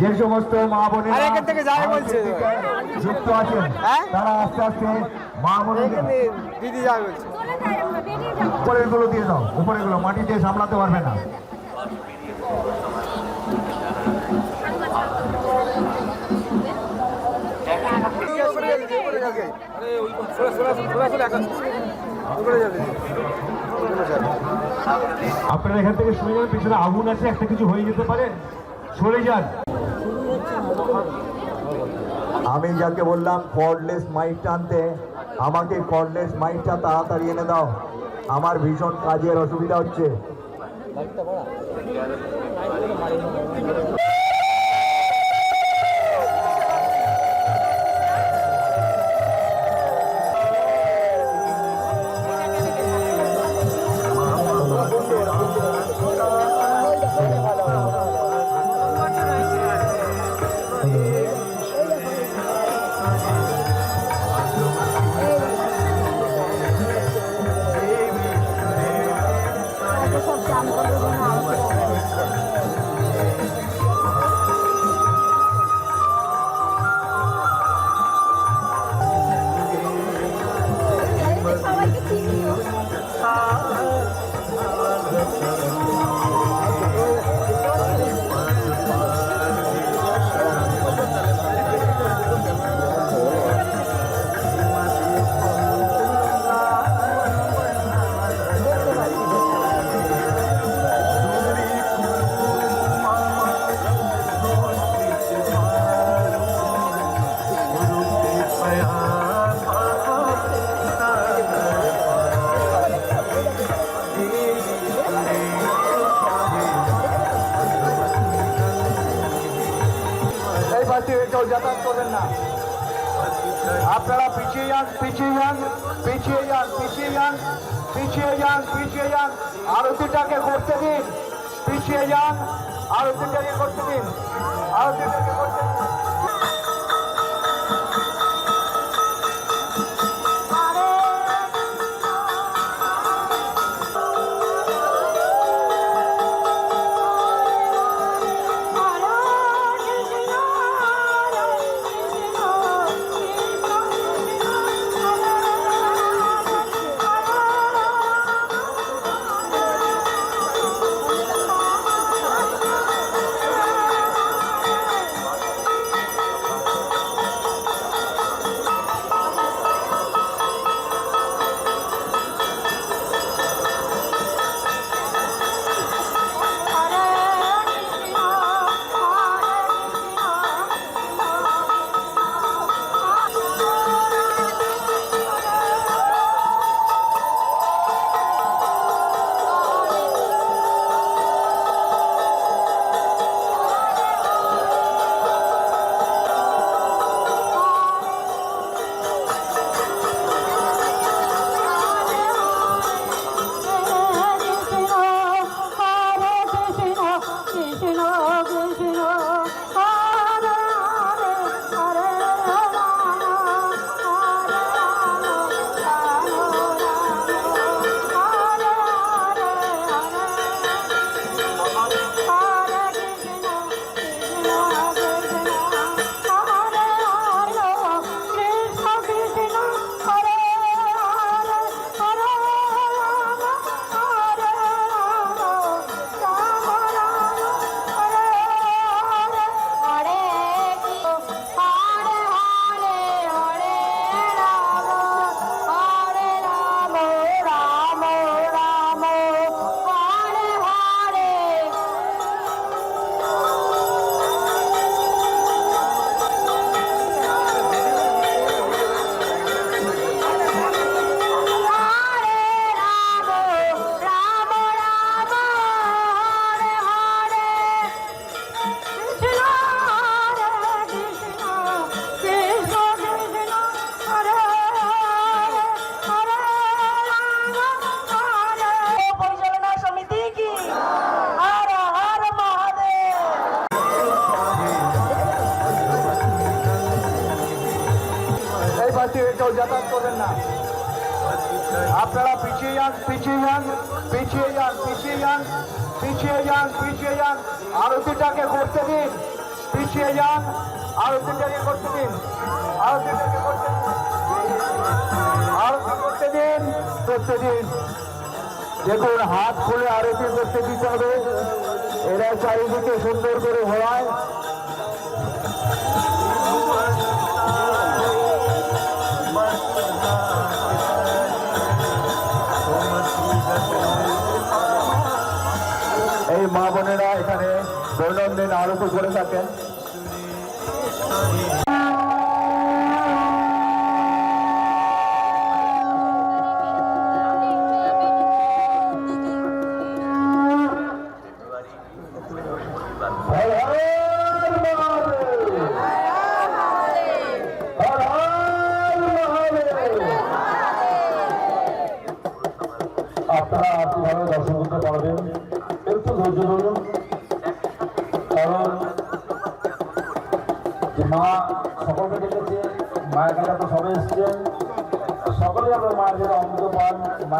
যে সমস্ত মা বোনেরা আরে এখান থেকে বলছে। আমাদের যুক্ত আছেন হ্যাঁ? তারা আস্তে আস্তে মা বোনেদের দিদি যাবে বলছে। উপরেরগুলো দিয়ে দাও উপরেরগুলো মাটি দিয়ে সামলাতে পারবে না। আপনারা এখান থেকে সরে যান পিছনে আগুন আছে একটা কিছু হয়ে যেতে পারে। সরে যান। আমি যাকে বললাম কর্ডলেস মাইক টানতে, আমাকে কর্ডলেস মাইকটা তাড়াতাড়ি এনে দাও। আমার ভীষণ কাজের অসুবিধা হচ্ছে। এই হয়ে কেউ যাতায়াত করবেন না। আপনারা পিছিয়ে যান পিছিয়ে যান পিছিয়ে যান পিছিয়ে যান পিছিয়ে যান পিছিয়ে যান। আরতিটাকে করতে দিন, পিছিয়ে যান, আরতিটাকে করতে দিন, আরতিটাকে করতে দিন। এই কেউ যাতায়াত করবেন না। আপনারা পিছিয়ে যান পিছিয়ে যান পিছিয়ে যান পিছিয়ে যান পিছিয়ে যান পিছিয়ে যান। আরতিটাকে করতে দিন। পিছিয়ে যান, আরতিটাকে করতে দিন। আরতিটাকে করতে আরতি করতে দিন করতে দিন। দেখুন, হাত খুলে আরতি করতে দিতে হবে। এরা চারিদিকে সুন্দর করে ঘোরায় দৈনন্দিন আরতি করে থাকেন। আপনারা কীভাবে দর্শন করতে পারবেন। একটু ধৈর্য ধরুন। কারণ মা সকলকে ডেকেছে মায়ের কাছে তো সবাই এসছেন সকলেই আপনার মায়ের অমৃত পান